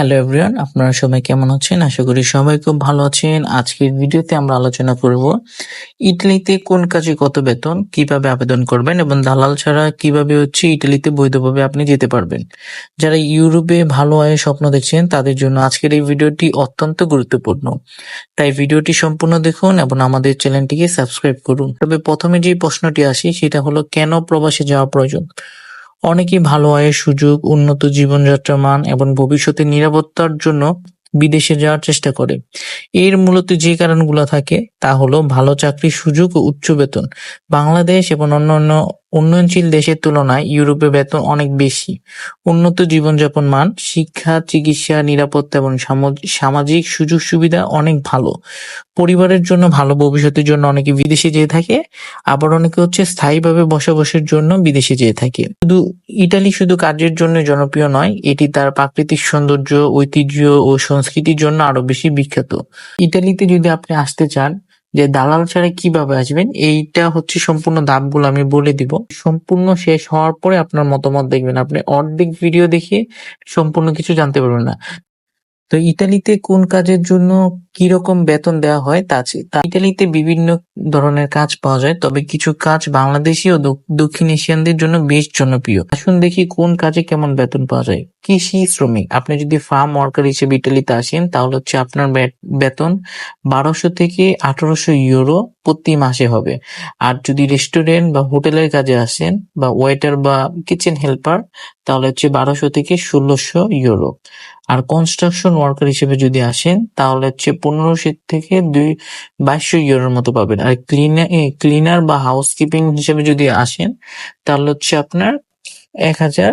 Hello everyone আপনারা সবাই কেমন আছেন? আশা করি সবাই খুব ভালো আছেন। আজকের ভিডিওতে আমরা আলোচনা করব ইটালিতে কোন কাজে কত বেতন, কীভাবে আবেদন করবেন এবং দালাল ছাড়া কীভাবে হচ্ছে ইটালিতে বৈধভাবে আপনি যেতে পারবেন। যারা ইউরোপে ভালো আয়ের স্বপ্ন দেখছেন, তাদের জন্য আজকের এই ভিডিওটি অত্যন্ত গুরুত্বপূর্ণ। তাই ভিডিওটি সম্পূর্ণ দেখুন এবং আমাদের চ্যানেলটিকে সাবস্ক্রাইব করুন। তবে প্রথমে যে প্রশ্নটি আসি, সেটা হলো, কেন প্রবাসে যাওয়া প্রয়োজন? অনেকেই ভালো আয়ের সুযোগ, উন্নত জীবনযাত্রার মান এবং ভবিষ্যতে নিরাপত্তার জন্য বিদেশে যাওয়ার চেষ্টা করে। এর মূলত যে কারণগুলো থাকে তা হলো ভালো চাকরির সুযোগ ও উচ্চ বেতন। বাংলাদেশ এবং অন্যান্য উন্নয়নশীল দেশের তুলনায় ইউরোপে বেতন অনেক বেশি। উন্নত জীবনযাপন মান, শিক্ষা, চিকিৎসা, নিরাপত্তা এবং সামজ- সামাজিক সুযোগ সুবিধা অনেক ভালো। পরিবারের জন্য ভালো ভবিষ্যতের জন্য অনেকে বিদেশে যেয়ে থাকে আবার অনেকে হচ্ছে স্থায়ীভাবে বসবাসের জন্য বিদেশে যেয়ে থাকে শুধু ইটালি শুধু কাজের জন্য জনপ্রিয় নয় এটি তার প্রাকৃতিক সৌন্দর্য ঐতিহ্য ও সংস্কৃতির জন্য আরও বেশি বিখ্যাত ইটালিতে যদি আপনি আসতে চান যে দালাল ছাড়া কীভাবে আসবেন, এইটা হচ্ছে সম্পূর্ণ ধাপগুলো আমি বলে দিব। সম্পূর্ণ শেষ হওয়ার পরে আপনার মতামত দেখবেন। আপনি অর্ধেক ভিডিও দেখে সম্পূর্ণ কিছু জানতে পারবেন না। তো ইতালিতে কোন কাজের জন্য কি রকম বেতন দেওয়া হয় তা ইতালিতে বিভিন্ন ধরনের কাজ পাওয়া যায়, তবে কিছু কাজ বাংলাদেশি ও দক- দক্ষিণ এশিয়ানদের জন্য বেশ জনপ্রিয়। আসুন দেখি কোন কাজে কেমন বেতন পাওয়া যায়। কৃষি শ্রমিক, আপনি যদি ফার্ম ওয়ার্কার হিসেবে ইটালিতে আসেন, তাহলে হচ্ছে আপনার বেতন বারোশো থেকে আঠারোশো ইউরো প্রতি মাসে হবে। আর যদি রেস্টুরেন্ট বা হোটেলের কাজে আসেন বা ওয়েটার বা কিচেন হেল্পার তাহলে হচ্ছে বারোশো থেকে ষোলোশো ইউরো আর কনস্ট্রাকশন ওয়ার্কার হিসেবে যদি আসেন, তাহলে হচ্ছে পনেরোশো থেকে দুই, বাইশশো ইউরোর মতো পাবেন। আর ক্লিনার ক্লিনার বা হাউসকিপিং হিসেবে যদি আসেন, তাহলে হচ্ছে আপনার এক হাজার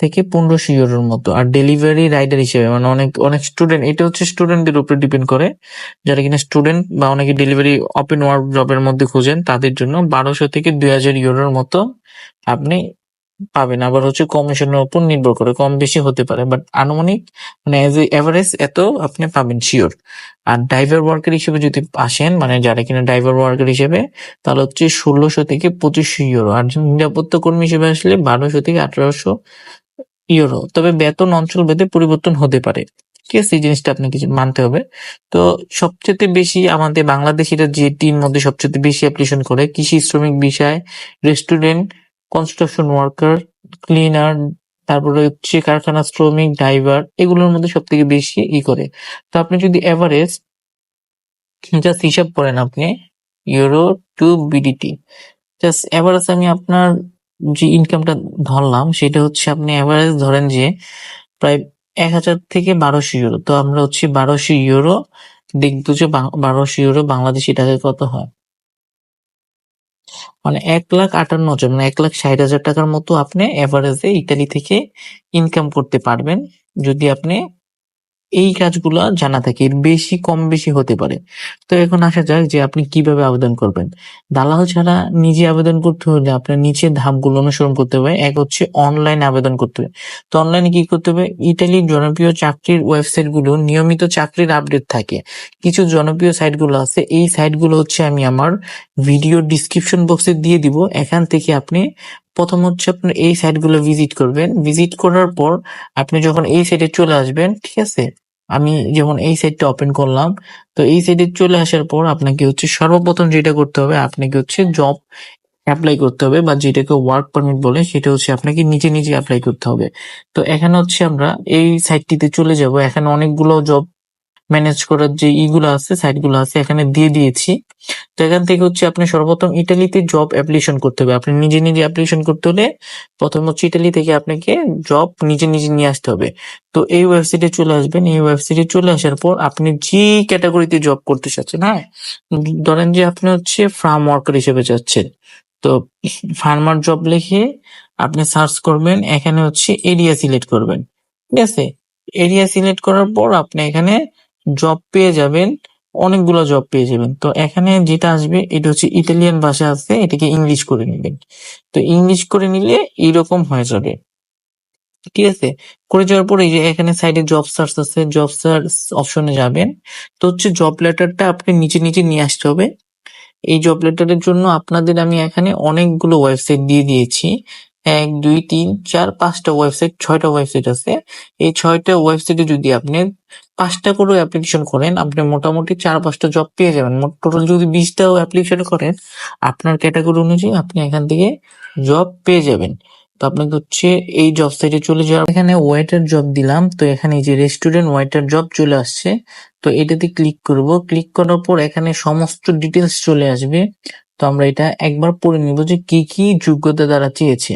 থেকে পনেরোশো ইউরোর মতো। আর ডেলিভারি রাইডার হিসেবে মানে অনেক অনেক স্টুডেন্ট এটা হচ্ছে স্টুডেন্টদের উপরে ডিপেন্ড করে। যারা কিনা স্টুডেন্ট বা অনেকে ডেলিভারি ওপেন ওয়ার্ক জবের মধ্যে খুঁজেন, তাদের জন্য বারোশো থেকে দুই হাজার ইউরোর মতো আপনি পাবেন। আবার হচ্ছে কমিশনের উপর নির্ভর করে, কম বেশি হতে পারে। বাট আনুমানিক মানে এজ এভারেজ এত আপনি পাবেন শিওর আর ড্রাইভার ওয়ার্কার হিসেবে যদি আসেন মানে যারা কিনা ড্রাইভার ওয়ার্কার হিসেবে, তাহলে হচ্ছে ষোলোশো থেকে পঁচিশশো ইউরো। আর নিরাপত্তা কর্মী হিসেবে আসলে বারোশো থেকে আঠারোশো ইউরো তবে বেতন অঞ্চল ভেদে পরিবর্তন হতে পারে। ঠিক আছে, এই জিনিসটা আপনাকে মানতে হবে। তো সবচেয়ে বেশি আমাদের বাংলাদেশিরা যেটির মধ্যে সবচেয়ে বেশি অ্যাপ্লিকেশন করে, কৃষি শ্রমিক বিষয় রেস্টুরেন্ট কনস্ট্রাকশন ওয়ার্কার ক্লিনার তারপরে হচ্ছে কারখানা শ্রমিক ড্রাইভার এগুলোর মধ্যে সব থেকে বেশি ই করে। তো আপনি যদি এভারেজ জাস্ট হিসাব করেন আপনি euro to BDT just average আমি আপনার যে ইনকামটা ধরলাম, সেটা হচ্ছে আপনি এভারেজ ধরেন যে প্রায় এক হাজার থেকে বারোশো ইউরো তো আমরা হচ্ছে বারোশো ইউরো দেখব যে বারোশো ইউরো বাংলাদেশি টাকায় কত হয়। মানে এক লাখ আটান্ন হাজার মানে এক লাখ ষাট হাজার টাকার মতো আপনি এভারেজে ইতালি থেকে ইনকাম করতে পারবেন। যদি আপনি এই কাজগুলো জানা থাকে এর বেশি, কম বেশি হতে পারে। তো এখন আসা যাক যে আপনি কীভাবে আবেদন করবেন। দালাল ছাড়া নিজে আবেদন করতে হলে আপনার নিচের ধাপগুলো অনুসরণ করতে হবে। এক হচ্ছে অনলাইন আবেদন করতে হবে। তো অনলাইনে কি করতে হবে? ইটালির জনপ্রিয় চাকরির ওয়েবসাইটগুলো নিয়মিত চাকরির আপডেট থাকে। কিছু জনপ্রিয় সাইটগুলো আছে। এই সাইটগুলো হচ্ছে আমি আমার ভিডিও ডিসক্রিপশন বক্সে দিয়ে দিব। এখান থেকে আপনি প্রথম হচ্ছে আপনার এই সাইটগুলো ভিজিট করবেন। ভিজিট করার পর আপনি যখন এই সাইটে চলে আসবেন, ঠিক আছে? আমি যেমন এই সাইটটা ওপেন করলাম, তো এই সাইটে চলে আসার পর আপনাকে হচ্ছে সর্বপ্রথম যেটা করতে হবে, আপনাকে হচ্ছে জব অ্যাপ্লাই করতে হবে বা যেটাকে ওয়ার্ক পারমিট বলে সেটা হচ্ছে আপনাকে নিজে নিজে অ্যাপ্লাই করতে হবে। তো এখানে হচ্ছে আমরা এই সাইটটিতে চলে যাব। এখানে অনেকগুলো জব ম্যানেজ করার যে ইগুলো আছে সাইটগুলো আছে, এখানে দিয়ে দিয়েছি। তো এখান থেকে হচ্ছে আপনি সর্বপ্রথম ইটালিতে জব অ্যাপ্লিকেশন করতে হবে। আপনি নিজে নিজে অ্যাপ্লিকেশন করতে হলে প্রথম হচ্ছে ইটালি থেকে আপনাকে জব নিজে নিজে নিয়ে আসতে হবে। তো এই ওয়েবসাইটে চলে আসবেন। এই ওয়েবসাইটে চলে আসার পর আপনি যে ক্যাটাগরিতে জব করতে চাচ্ছেন হ্যাঁ? ধরেন যে আপনি হচ্ছে ফার্ম ওয়ার্কার হিসেবে যাচ্ছেন। তো ফার্মার জব লিখে আপনি সার্চ করবেন, এখানে হচ্ছে এরিয়া সিলেক্ট করবেন। ঠিক আছে? এরিয়া সিলেক্ট করার পর আপনি এখানে জব পেয়ে যাবেন, অনেকগুলো জব পেয়ে যাবেন। তো এখানে যেটা আসবে, এটা হচ্ছে ইটালিয়ান ভাষা আছে, এটাকে ইংলিশ করে নেবেন। তো ইংলিশ করে নিলে এইরকম হয়ে যাবে। ঠিক আছে? করে যাওয়ার পরে যে এখানে সাইডে জব সার্চ আছে জব সার্চ অপশনে যাবেন। তো হচ্ছে জব লেটারটা আপনি নিচে নিচে নিয়ে আসতে হবে। এই জব লেটারের জন্য আপনাদের আমি এখানে অনেকগুলো ওয়েবসাইট দিয়ে দিয়েছি। এক, দুই, তিন, চার, পাঁচটা ওয়েবসাইট ছয়টা ওয়েবসাইট আছে। এই ছয়টা ওয়েবসাইটে যদি আপনি পাঁচটা করে অ্যাপ্লিকেশন করেন, আপনি মোটামুটি চার, পাঁচটা জব পেয়ে যাবেন। টোটাল যদি বিশটাও অ্যাপ্লিকেশন করেন, আপনার ক্যাটাগরি অনুযায়ী আপনি এখান থেকে জব পেয়ে যাবেন। তো আপনাকে হচ্ছে এই জব সাইটে চলে যাওয়ার এখানে ওয়েটার জব দিলাম। তো এখানে যে রেস্টুরেন্ট ওয়েটার জব চলে আসছে। তো এটাতে ক্লিক করব। ক্লিক করার পর এখানে সমস্ত ডিটেলস চলে আসবে। তো আমরা এটা একবার পড়ে নিব যে কি কি যোগ্যতা দ্বারা চেয়েছে।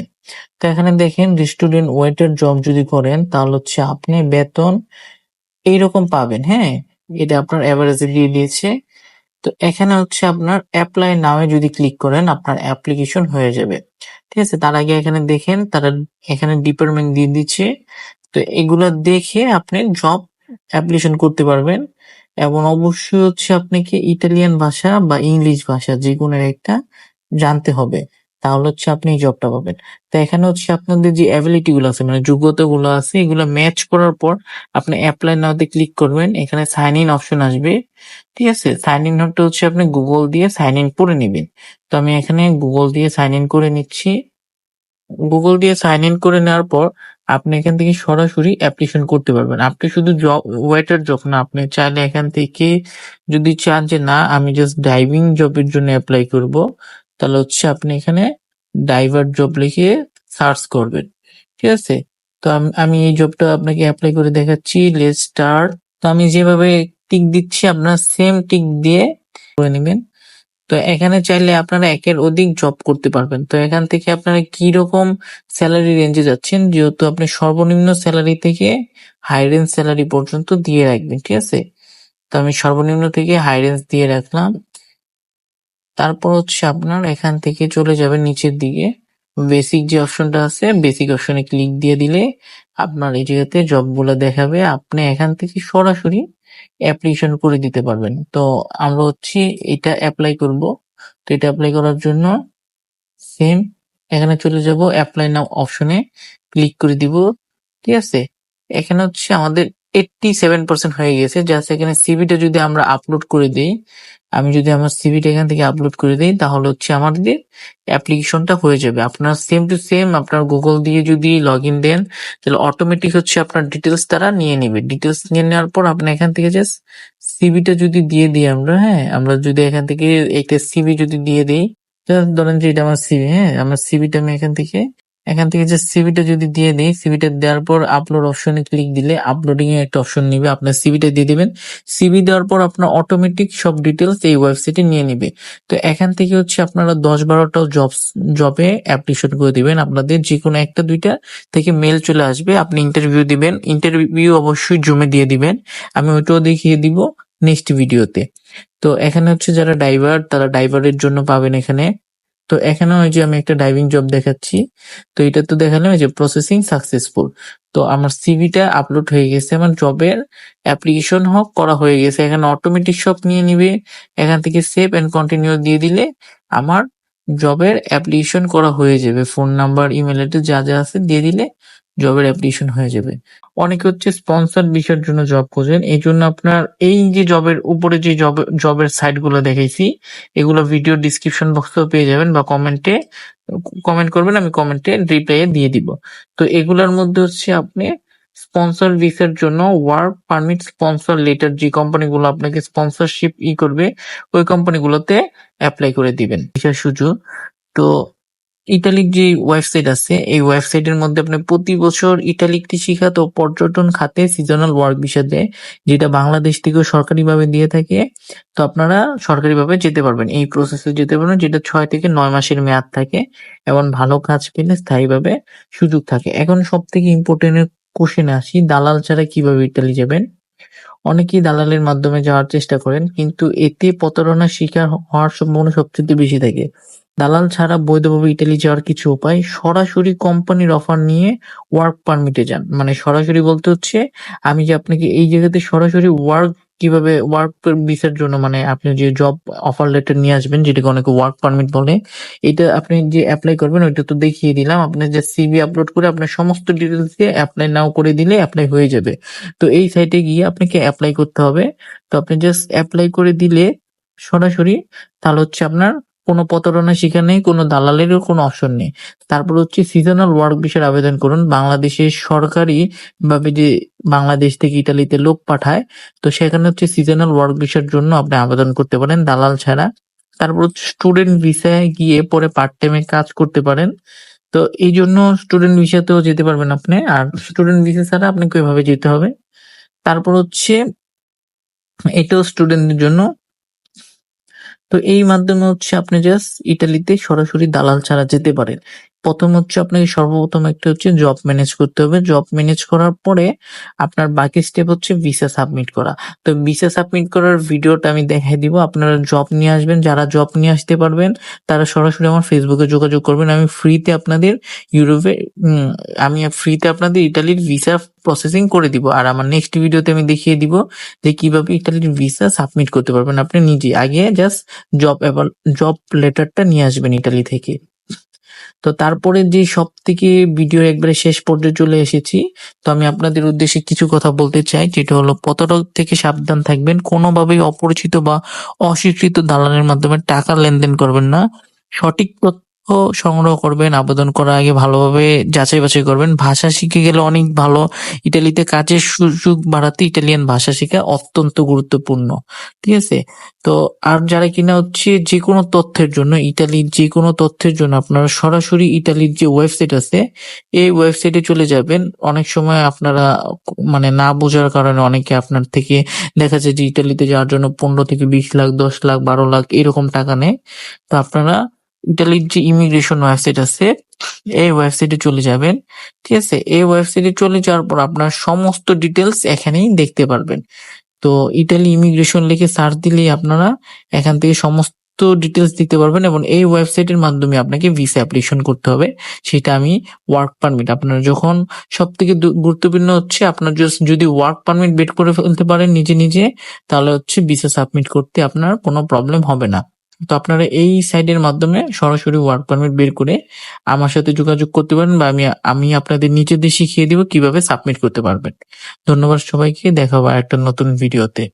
তো এখানে দেখেন রেস্টুরেন্ট ওয়েটার জব যদি করেন, তাহলে হচ্ছে আপনি বেতন এইরকম পাবেন হ্যাঁ? এটা আপনার অ্যাভারেজে দিয়ে দিয়েছে। তো এখানে হচ্ছে আপনার অ্যাপ্লাই নামে যদি ক্লিক করেন, আপনার অ্যাপ্লিকেশন হয়ে যাবে। ঠিক আছে? তার আগে এখানে দেখেন, তারা এখানে ডিপার্টমেন্ট দিয়ে দিচ্ছে। তো এগুলা দেখে আপনি জব অ্যাপ্লিকেশন করতে পারবেন। এবং অবশ্যই হচ্ছে আপনাকে ইটালিয়ান ভাষা বা ইংলিশ ভাষা যে কোনো একটা জানতে হবে। তাহলে হচ্ছে আপনি এই জবটা পাবেন। তো এখানে হচ্ছে আপনাদের যে অ্যাবিলিটি গুলো আছে মানে যোগ্যতা গুলো আছে, এগুলো ম্যাচ করার পর আপনি অ্যাপ্লাই নাওতে ক্লিক করবেন। এখানে সাইন ইন অপশন আসবে। ঠিক আছে? সাইন ইন হতে হচ্ছে আপনি গুগল দিয়ে সাইন ইন করে নেবেন। তো আমি এখানে গুগল দিয়ে সাইন ইন করে নিচ্ছি। গুগল দিয়ে সাইন ইন করে নেওয়ার পর আপনি এখান থেকে সরাসরি অ্যাপ্লিকেশন করতে পারবেন। আপনি শুধু জব ওয়েটার যখন আপনি চাইলে এখান থেকে যদি চান যে, না, আমি জাস্ট ড্রাইভিং জবের জন্য অ্যাপ্লাই করব। তাহলে হচ্ছে আপনি এখানে ড্রাইভার জব লিখে সার্চ করবেন, ঠিক আছে? তো আমি এই জবটা আপনাকে অ্যাপ্লাই করে দেখাচ্ছি লেট স্টার্ট তো আমি যেভাবে টিক দিচ্ছি, আপনার সেম টিক দিয়ে করে নেবেন। তো এখানে চাইলে আপনারা একের অধিক জব করতে পারবেন। তো এখান থেকে আপনারা কি রকম স্যালারি রেঞ্জে যাচ্ছেন, যেহেতু আপনি সর্বনিম্ন স্যালারি থেকে হাই রেঞ্জ স্যালারি পর্যন্ত দিয়ে রাখবেন, ঠিক আছে? তো আমি সর্বনিম্ন থেকে হাই রেঞ্জ দিয়ে রাখলাম। তারপর হচ্ছে আপনার এখান থেকে চলে যাবেন নিচের দিকে। বেসিক যে অপশনটা আছে বেসিক অপশনে ক্লিক দিয়ে দিলে আপনার এই জায়গাতে জবগুলো দেখাবে। আপনি এখান থেকে সরাসরি অ্যাপ্লিকেশন করে দিতে পারবেন। তো আমরা হচ্ছে এটা অ্যাপ্লাই করব। তো এটা অ্যাপ্লাই করার জন্য সেম এখানে চলে যাব অ্যাপ্লাই নাও অপশনে ক্লিক করে দিব, ঠিক আছে? এখানে হচ্ছে আমাদের এইটটি সেভেন পার্সেন্ট হয়ে গেছে। জাস্ট এখানে সিভিটা যদি আমরা আপলোড করে দিই আমি যদি আমার সিভিটা এখান থেকে আপলোড করে দিই, তাহলে হচ্ছে আমাদের অ্যাপ্লিকেশনটা হয়ে যাবে। আপনার সেম টু সেম আপনার গুগল দিয়ে যদি লগ ইন দেন, তাহলে অটোমেটিক হচ্ছে আপনার ডিটেলস তারা নিয়ে নেবে। ডিটেলস নিয়ে নেওয়ার পর আপনি এখান থেকে জাস্ট সিভিটা যদি দিয়ে দিই আমরা হ্যাঁ আমরা যদি এখান থেকে একটা সিভি যদি দিয়ে দিই, ধরেন যে এটা আমার সিভি হ্যাঁ আমার সিভিটা আমি এখান থেকে এখান থেকে যে সিভিটা যদি দিয়ে দিই সিভিটা দেওয়ার পর আপলোড অপশনে ক্লিক দিলে আপলোডিং এর একটা অপশন নিবে, আপনার সিভিটা দিয়ে দিবেন। সিভি দেওয়ার পর আপনার অটোমেটিক সব ডিটেলস এই ওয়েবসাইটে নিয়ে নিবে। তো এখান থেকে হচ্ছে আপনারা দশ বারোটা জবস জবে অ্যাপ্লিকেশন করে দিবেন। আপনাদের যে কোনো একটা, দুইটা থেকে মেল চলে আসবে। আপনি ইন্টারভিউ দিবেন। ইন্টারভিউ অবশ্যই জমে দিয়ে দিবেন। আমি ওইটাও দেখিয়ে দিব নেক্সট ভিডিওতে তো। এখানে হচ্ছে যারা ড্রাইভার তারা ড্রাইভারের জন্য পাবেন এখানে তো এখানে ওই যে আমি একটা ডাইভিং জব দেখাচ্ছি। তো এটা তো দেখালাম যে প্রসেসিং সাকসেসফুল তো আমার সিভিটা আপলোড হয়ে গেছে, আমার জবের অ্যাপ্লিকেশন হোক, করা হয়ে গেছে। এখানে অটোমেটিক সব নিয়ে নিবে, এখান থেকে সেভ অ্যান্ড কন্টিনিউ দিয়ে দিলে আমার জবের অ্যাপ্লিকেশন করা হয়ে যাবে। ফোন নাম্বার ইমেল অ্যাড্রেস যা যা আছে দিয়ে দিলে জবের অ্যাপ্লিকেশন হয়ে যাবে। অনেকে হচ্ছে স্পন্সর বিষয়ের জন্য জব খোঁজেন। এই জন্য আপনার এই যে জবের উপরে যে জব জবের সাইটগুলো দেখাইছি এগুলো ভিডিও ডিসক্রিপশন বক্সেও পেয়ে যাবেন বা কমেন্টে কমেন্ট করবেন, আমি কমেন্টে রিপ্লাই দিয়ে দিব। তো এগুলোর মধ্যে হচ্ছে আপনি স্পন্সর ভিসার জন্য ওয়ার্ক পারমিট স্পন্সর লেটার যে কোম্পানিগুলো আপনাকে স্পন্সরশিপ ই করবে, ওই কোম্পানিগুলোতে অ্যাপ্লাই করে দিবেন। ভিসার সুযোগ। তো ইতালির যে ওয়েবসাইট আছে, এই ওয়েবসাইটের মধ্যে আপনি প্রতি বছর ইতালি কৃষি খাত ও পর্যটন খাতে সিজনাল ওয়ার্ক ভিসা দেয় যেটা বাংলাদেশ থেকেও সরকারিভাবে দিয়ে থাকে, তো আপনারা সরকারিভাবে যেতে পারবেন। এই প্রসেসে যেতে পারবেন, যেটা ছয় থেকে নয় মাসের মেয়াদ থাকে এবং ভালো কাজ পেলে স্থায়ীভাবে সুযোগ থাকে। এখন সব থেকে ইম্পর্টেন্ট কোশ্চেন আসি, দালাল ছাড়া কীভাবে ইটালি যাবেন? অনেকেই দালালের মাধ্যমে যাওয়ার চেষ্টা করেন, কিন্তু এতে প্রতারণার শিকার হওয়ার সম্ভাবনা সবচেয়ে বেশি থাকে। দালাল ছাড়া বৈধভাবে ইটালি যাওয়ার কিছু উপায়, সরাসরি কোম্পানির অফার নিয়ে ওয়ার্ক পারমিটে যান। মানে সরাসরি বলতে হচ্ছে, আমি যে আপনাকে এই জায়গাতে সরাসরি ওয়ার্ক কীভাবে ওয়ার্ক ভিসার জন্য মানে আপনি যে জব অফার লেটার নিয়ে আসবেন, যেটাকে অনেকে ওয়ার্ক পারমিট বলে, এটা আপনি যে অ্যাপ্লাই করবেন, ওইটা তো দেখিয়ে দিলাম। আপনি যে সিভি আপলোড করে আপনার সমস্ত ডিটেলস দিয়ে অ্যাপ্লাই নাও করে দিলে অ্যাপ্লাই হয়ে যাবে। তো এই সাইটে গিয়ে আপনাকে অ্যাপ্লাই করতে হবে। তো আপনি জাস্ট অ্যাপ্লাই করে দিলে সরাসরি, তাহলে হচ্ছে আপনার কোনো প্রতারণা নেই, কোনো দালালেরও কোনো অপশন নেই। তারপর হচ্ছে সিজনাল ওয়ার্ক বিষয়ের আবেদন করুন। বাংলাদেশের সরকারি ভাবে যে বাংলাদেশ থেকে ইতালিতে লোক পাঠায়, তো সেখানে হচ্ছে সিজনাল ওয়ার্ক ভিসার জন্য আপনি আবেদন করতে পারেন দালাল ছাড়া। তারপর হচ্ছে স্টুডেন্ট ভিসায় গিয়ে পরে পার্ট টাইমে কাজ করতে পারেন। তো এই জন্য স্টুডেন্ট ভিসাতেও যেতে পারবেন আপনি। আর স্টুডেন্ট ভিসা ছাড়া আপনাকে ওইভাবে যেতে হবে। তারপর হচ্ছে এটাও স্টুডেন্টদের জন্য। তো এই মাধ্যমে হচ্ছে আপনি জাস্ট ইটালিতে সরাসরি দালাল ছাড়া যেতে পারেন। প্রথম হচ্ছে আপনাকে সর্বপ্রথম একটা হচ্ছে জব ম্যানেজ করতে হবে। জব ম্যানেজ করার পরে আপনার বাকি স্টেপ হচ্ছে ভিসা সাবমিট করা। তো ভিসা সাবমিট করার ভিডিওটা আমি দেখাই দিব। আপনারা জব নিয়ে আসবেন। যারা জব নিয়ে আসতে পারবেন, তারা সরাসরি আমার ফেসবুকে যোগাযোগ করবেন। আমি ফ্রিতে আপনাদের ইউরোপে আমি ফ্রিতে আপনাদের ইটালির ভিসা প্রসেসিং করে দিব। আর আমার নেক্সট ভিডিওতে আমি দেখিয়ে দিব যে কীভাবে ইটালির ভিসা সাবমিট করতে পারবেন আপনি নিজে। আগে জাস্ট জব জব লেটারটা নিয়ে আসবেন ইটালি থেকে। তো তারপরে যে সব থেকে ভিডিওর একবারে শেষ পর্যায়ে চলে এসেছি, তো আমি আপনাদের উদ্দেশ্যে কিছু কথা বলতে চাই, যেটা হলো প্রতারক থেকে সাবধান থাকবেন, কোনোভাবেই অপরিচিত বা অস্বীকৃত দালালের মাধ্যমে টাকা লেনদেন করবেন না। সঠিক তথ্য সংগ্রহ করবেন, আবেদন করার আগে ভালোভাবে যাচাই বাছাই করবেন। ভাষা শিখে গেলে অনেক ভালো। ইটালিতে কাজের সুযোগ বাড়াতে ইটালিয়ান ভাষা শেখা অত্যন্ত গুরুত্বপূর্ণ। ঠিক আছে? তো আর যারা কিনা হচ্ছে যে কোনো তথ্যের জন্য, ইটালির যে কোনো তথ্যের জন্য আপনারা সরাসরি ইটালির যে ওয়েবসাইট আছে, এই ওয়েবসাইটে চলে যাবেন। অনেক সময় আপনারা মানে না বোঝার কারণে অনেকে আপনার থেকে দেখা যায় যে ইটালিতে যাওয়ার জন্য পনেরো থেকে বিশ লাখ, দশ লাখ, বারো লাখ এরকম টাকা নেয়। তো আপনারা ইটালির যে ইমিগ্রেশন ওয়েবসাইট আছে এই ওয়েবসাইটে চলে যাবেন। ঠিক আছে? এই ওয়েবসাইটে চলে যাওয়ার পর আপনার সমস্ত ডিটেলস এখানেই দেখতে পারবেন। তো ইটালি ইমিগ্রেশন লিখে সার্চ দিলেই আপনারা এখান থেকে সমস্ত ডিটেলস দিতে পারবেন এবং এই ওয়েবসাইটের মাধ্যমে আপনাকে ভিসা অ্যাপ্লিকেশন করতে হবে। সেটা আমি ওয়ার্ক পারমিট আপনারা যখন সব থেকে গুরুত্বপূর্ণ হচ্ছে আপনার যদি ওয়ার্ক পারমিট বের করে ফেলতে পারেন নিজে নিজে তাহলে হচ্ছে ভিসা সাবমিট করতে আপনার কোনো প্রবলেম হবে না। তো আপনারা এই সাইডের মাধ্যমে সরাসরি ওয়ার্ক পারমিট বের করে আমার সাথে যোগাযোগ করতে পারেন বা আমি আমি আপনাদের দিয়ে শিখিয়ে দিব কীভাবে সাবমিট করতে পারবেন। ধন্যবাদ সবাইকে, দেখা একটা নতুন ভিডিওতে